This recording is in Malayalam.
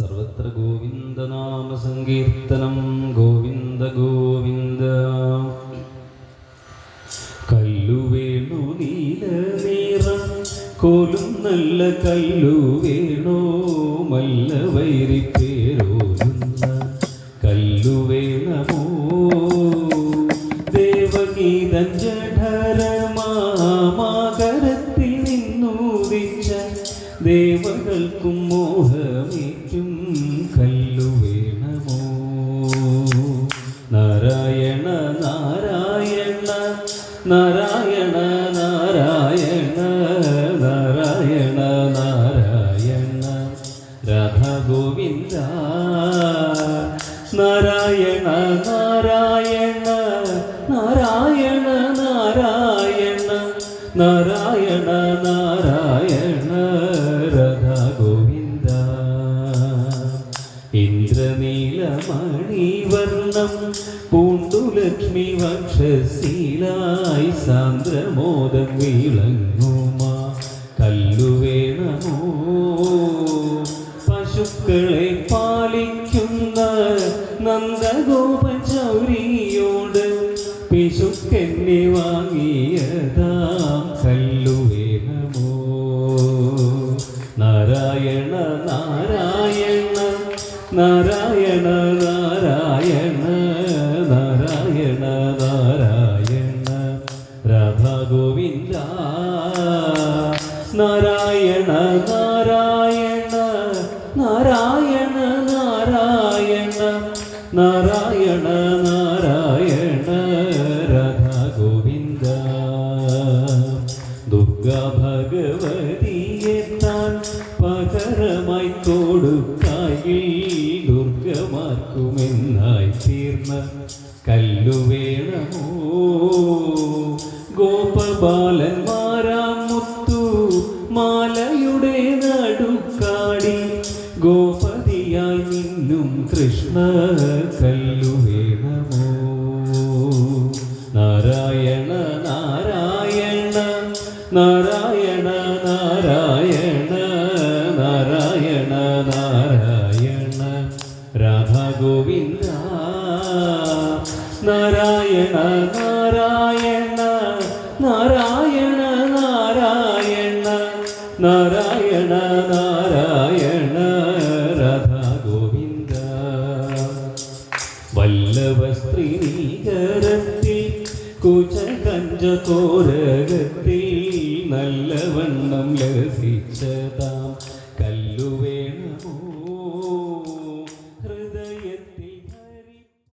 സർവത്ര ഗോവിന്ദനാമ സങ്കീർത്തനം ഗോവിന്ദ ഗോവിന്ദ. കല്ലുവേണു നീല നീറം കോലും നല്ല കല്ലു വേണോ മല്ല വൈരിപ്പേരോരുന്ന കല്ലു ദേവകൾക്കും മോഹമേറ്റും കല്ലു വേണമോ? നാരായണ നാരായണ നാരായണ നാരായണ നാരായണ നാരായണ രാധ ഗോവിന്ദ നാരായണ നാരായണ നാരായണ നാരായണ നാരായണ നാരായണ ഇന്ദ്രനീലമണിവർണം പൂണ്ടു ലക്ഷ്മി വക്ഷശീലായി സാന്ദ്രമോദം വിളങ്ങുമാ. കല്ലുവേണമോ? പശുക്കളെ പാലിക്കുന്ന നന്ദഗോപചൗരിയോട് നാരായണ നാരായണ നാരായണ നാരായണ. രാധാ ഗോവിന്ദ. നാരായണ നാരായണ നാരായണ നാരായണ. നാരായണ നാരായണ രാധാ ഗോവിന്ദ. ദുർഗ ഭഗവതിയെ താൻ പകരമായി കൊടുക്കായി കല്ലു വേണമോ ഗോപബാലന്മാരാം മുത്തു മാലയുടെ നടുക്കാടി. ഗോപതിയായി നിന്നും കൃഷ്ണ കല്ലു വേണമോ നാരായണ നാരായണ നാരായണ നാരായണ നാരായണ നാരായണ. രാധാ ഗോവിന്ദ നാരായണ നാരായണ നാരായണ നാരായണ നാരായണ നാരായണ രാധാ ഗോവിന്ദ വല്ലഭ സ്ത്രീകരത്തിൽ കുചകഞ്ച കോരകത്തിൽ നല്ലവണ്ണം ലസിച്ചതാം.